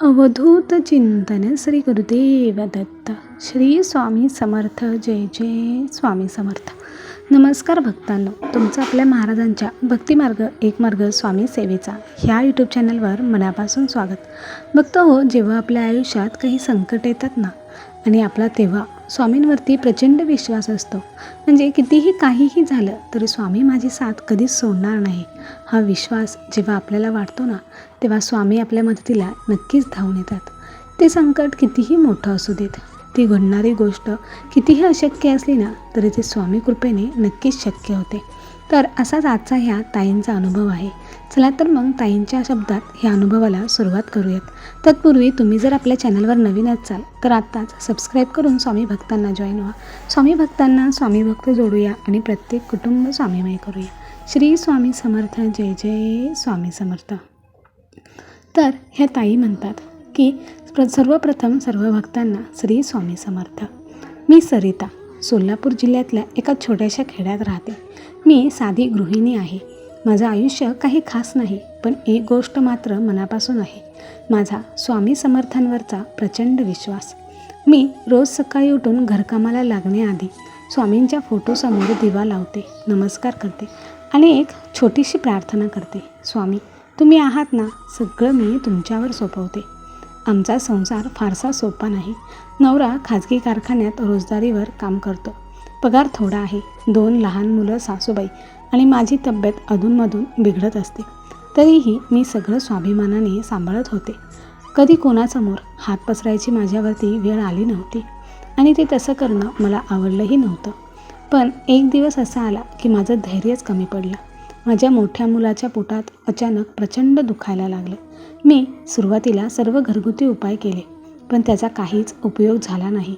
अवधूत चिंतन श्री गुरुदेव दत्त श्री स्वामी समर्थ. जय जय स्वामी समर्थ. नमस्कार भक्तांनो. तुमचं आपल्या महाराजांच्या भक्तिमार्ग एक मार्ग स्वामी सेवेचा ह्या यूट्यूब चॅनलवर मनापासून स्वागत. भक्त हो जेव्हा आपल्या आयुष्यात काही संकट येतात ना आणि आपला तेव्हा स्वामींवरती प्रचंड विश्वास असतो. म्हणजे कितीही काहीही झालं तरी स्वामी माझी साथ कधीच सोडणार नाही. हा विश्वास जेव्हा आपल्याला वाटतो ना तेव्हा स्वामी आपल्या मदतीला नक्कीच धावून येतात. ते संकट कितीही मोठं असू देत ती घडणारी गोष्ट कितीही अशक्य असली ना तरी ते स्वामी कृपेने नक्कीच शक्य होते. तर असाच आजचा ह्या ताईंचा अनुभव आहे. चला तर मग ताईंच्या शब्दात ह्या अनुभवाला सुरुवात करूयात. तत्पूर्वी तुम्ही जर आपल्या चॅनलवर नवीन असाल तर आत्ताच सबस्क्राईब करून स्वामी भक्तांना जॉईन व्हा. स्वामी भक्तांना स्वामी भक्त जोडूया आणि प्रत्येक कुटुंब स्वामीमय करूया. श्री स्वामी समर्थ जय जय स्वामी समर्थ. तर ह्या ताई म्हणतात की प्र सर्वप्रथम सर्व भक्तांना श्री स्वामी समर्थ. मी सरिता. सोलापूर जिल्ह्यातल्या एका छोट्याशा खेड्यात राहते. मी साधी गृहिणी आहे. माझं आयुष्य काही खास नाही पण एक गोष्ट मात्र मनापासून आहे. माझा स्वामी समर्थांवरचा प्रचंड विश्वास. मी रोज सकाळी उठून घरकामाला लागण्याआधी स्वामींच्या फोटोसमोर दिवा लावते नमस्कार करते आणि एक छोटीशी प्रार्थना करते. स्वामी तुम्ही आहात ना? सगळं मी तुमच्यावर सोपवते. आमचा संसार फारसा सोपा नाही. नवरा खाजगी कारखान्यात रोजदारीवर काम करतो. पगार थोडा आहे. दोन लहान मुलं सासूबाई आणि माझी तब्येत अधूनमधून बिघडत असते. तरीही मी सगळं स्वाभिमानाने सांभाळत होते. कधी कोणासमोर हात पसरायची माझ्यावरती वेळ आली नव्हती आणि ते तसं करणं मला आवडलंही नव्हतं. पण एक दिवस असा आला की माझं धैर्यच कमी पडलं. माझ्या मोठ्या मुलाच्या पोटात अचानक प्रचंड दुखायला लागलं. मी सुरुवातीला सर्व घरगुती उपाय केले पण त्याचा काहीच उपयोग झाला नाही.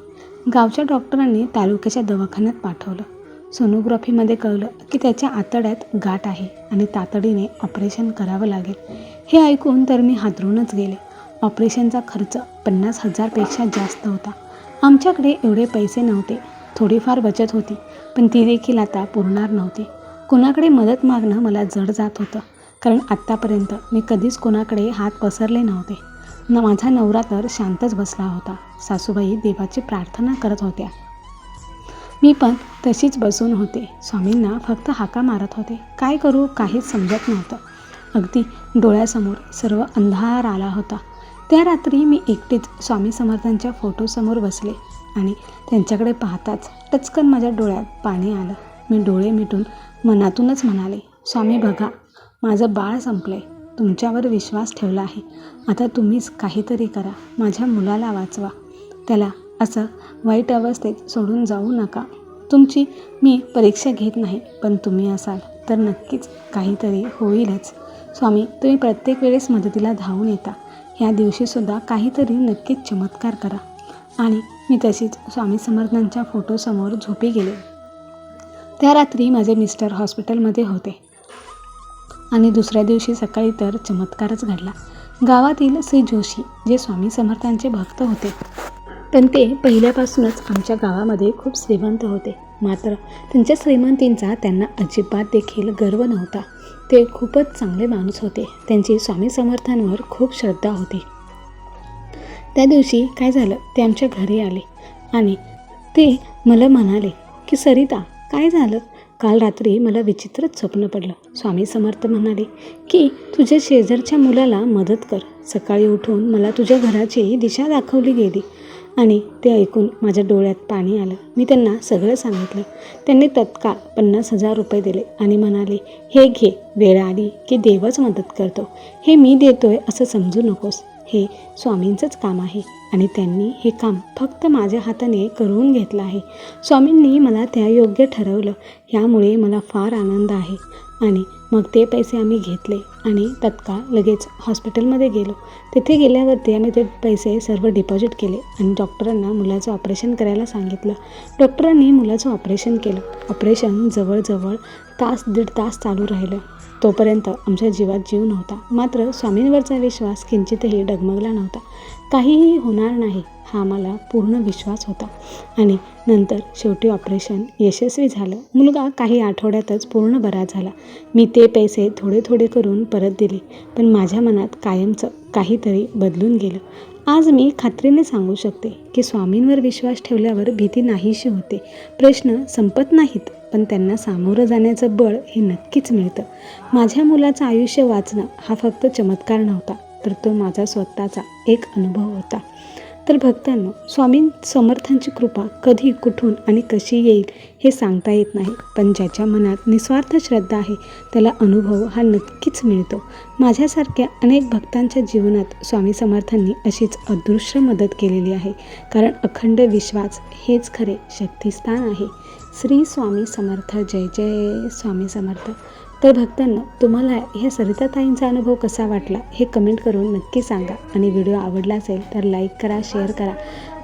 गावच्या डॉक्टरांनी तालुक्याच्या दवाखान्यात पाठवलं. सोनोग्राफीमध्ये कळलं की त्याच्या आतड्यात गाठ आहे आणि तातडीने ऑपरेशन करावं लागेल. हे ऐकून तर मी हादरूनच गेले. ऑपरेशनचा खर्च पन्नास हजारपेक्षा जास्त होता. आमच्याकडे एवढे पैसे नव्हते. थोडीफार बचत होती पण ती देखील आता पुरणार नव्हती. कोणाकडे मदत मागणं मला जड जात होतं. कारण आत्तापर्यंत मी कधीच कोणाकडे हात पसरले नव्हते. न माझा नवरा तर शांतच बसला होता. सासूबाई देवाची प्रार्थना करत होत्या. मी पण तशीच बसून होते. स्वामींना फक्त हाका मारत होते. काय करू काहीच समजत नव्हतं. अगदी डोळ्यासमोर सर्व अंधार आला होता. त्या रात्री मी एकटीच स्वामी समर्थांच्या फोटोसमोर बसले आणि त्यांच्याकडे पाहताच टचकन माझ्या डोळ्यात पाणी आलं. मी डोळे मिटून मनातूनच म्हणाले स्वामी बघा माझं बाळ संपलंय. तुमच्यावर विश्वास ठेवला आहे. आता तुम्हीच काहीतरी करा. माझ्या मुलाला वाचवा. त्याला असं वाईट अवस्थेत सोडून जाऊ नका. तुमची मी परीक्षा घेत नाही पण तुम्ही असाल तर नक्कीच काहीतरी होईलच. स्वामी तुम्ही प्रत्येक वेळेस मदतीला धावून येता. ह्या दिवशीसुद्धा काहीतरी नक्कीच चमत्कार करा. आणि मी तशीच स्वामी समर्थांच्या फोटोसमोर झोपी गेले. त्या रात्री माझे मिस्टर हॉस्पिटलमध्ये होते. आणि दुसऱ्या दिवशी सकाळी तर चमत्कारच घडला. गावातील श्री जोशी जे स्वामी समर्थांचे भक्त होते पण ते पहिल्यापासूनच आमच्या गावामध्ये खूप श्रीमंत होते. मात्र त्यांच्या श्रीमंतींचा त्यांना अजिबात देखील गर्व नव्हता. ते खूपच चांगले माणूस होते. त्यांची स्वामी समर्थांवर खूप श्रद्धा होती. त्या दिवशी काय झालं? ते आमच्या घरी आले. आणि ते मला म्हणाले की सरिता काय झालं? काल रात्री मला विचित्रच स्वप्न पडलं. स्वामी समर्थ म्हणाले की तुझ्या शेजारच्या मुलाला मदत कर. सकाळी उठून मला तुझ्या घराची दिशा दाखवली गेली. आणि ते ऐकून माझ्या डोळ्यात पाणी आलं. मी त्यांना सगळं सांगितलं. त्यांनी तत्काळ पन्नास हजार रुपये दिले आणि म्हणाले हे घे वेळ आली की देवच मदत करतो. हे मी देतोय असं समजू नकोस. हे स्वामींचंच काम आहे आणि त्यांनी हे काम फक्त माझ्या हाताने करून घेतलं आहे. स्वामींनी मला त्या योग्य ठरवलं. ह्यामुळे मला फार आनंद आहे. आणि मग ते पैसे आम्ही घेतले आणि तत्काळ लगेच हॉस्पिटलमध्ये गेलो. तिथे गेल्यावरती आम्ही ते पैसे सर्व डिपॉझिट केले आणि डॉक्टरांना मुलाचं ऑपरेशन करायला सांगितलं. डॉक्टरांनी मुलाचं ऑपरेशन केलं. ऑपरेशन जवळजवळ तास दीड तास चालू राहिलं. तोपर्यंत आमच्या जीवात जीव नव्हता. मात्र स्वामींवरचा विश्वास किंचितही डगमगला नव्हता. काहीही होणार नाही हा मला पूर्ण विश्वास होता. आणि नंतर शेवटी ऑपरेशन यशस्वी झालं. मुलगा काही आठवड्यातच पूर्ण बरा झाला. मी ते पैसे थोडे थोडे करून परत दिले पण माझ्या मनात कायमचं काहीतरी बदलून गेलं. आज मी खात्रीने सांगू शकते की स्वामींवर विश्वास ठेवल्यावर भीती नाहीशी होते. प्रश्न संपत नाहीत. पण त्यांना सामोरं जाण्याचं बळ हे नक्कीच मिळतं. माझ्या मुलाचं आयुष्य वाचणं हा फक्त चमत्कार नव्हता तर तो माझा स्वतःचा एक अनुभव होता. तर भक्तांनो स्वामी समर्थांची कृपा कधी कुठून आणि कशी येईल हे सांगता येत नाही पण ज्याच्या मनात निस्वार्थ श्रद्धा आहे त्याला अनुभव हा नक्कीच मिळतो. माझ्यासारख्या अनेक भक्तांच्या जीवनात स्वामी समर्थांनी अशीच अदृश्य मदत केलेली आहे कारण अखंड विश्वास हेच खरे शक्तिस्थान आहे. श्री स्वामी समर्थ जय जय स्वामी समर्थ. तर भक्तांना तुम्हाला ह्या सरिताताईंचा अनुभव कसा वाटला हे कमेंट करून नक्की सांगा. आणि व्हिडिओ आवडला असेल तर लाईक करा शेअर करा.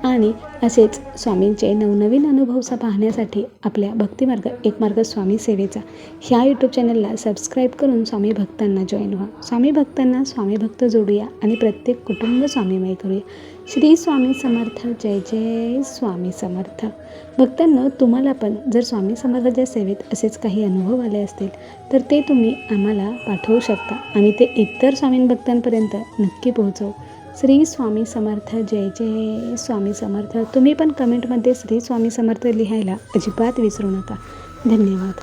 आणि असेच स्वामींचे नवनवीन अनुभव स पाहण्यासाठी आपल्या भक्तिमार्ग एक मार्ग स्वामी सेवेचा ह्या यूट्यूब चॅनलला सबस्क्राईब करून स्वामी भक्तांना जॉईन व्हा. स्वामी भक्तांना स्वामी भक्त जोडूया आणि प्रत्येक कुटुंब स्वामीमय करूया. श्री स्वामी समर्थ जय जय स्वामी समर्थ. भक्तांना तुम्हाला पण जर स्वामी समर्थाच्या सेवेत असेच काही अनुभव आले असतील तर ते तुम्ही आम्हाला पाठवू शकता. आम्ही ते इतर स्वामी भक्तांपर्यंत नक्की पोहोचवू. श्री स्वामी समर्थ जय जय स्वामी समर्थ. तुम्ही पण कमेंटमध्ये श्री स्वामी समर्थ लिहायला अजिबात विसरू नका. धन्यवाद.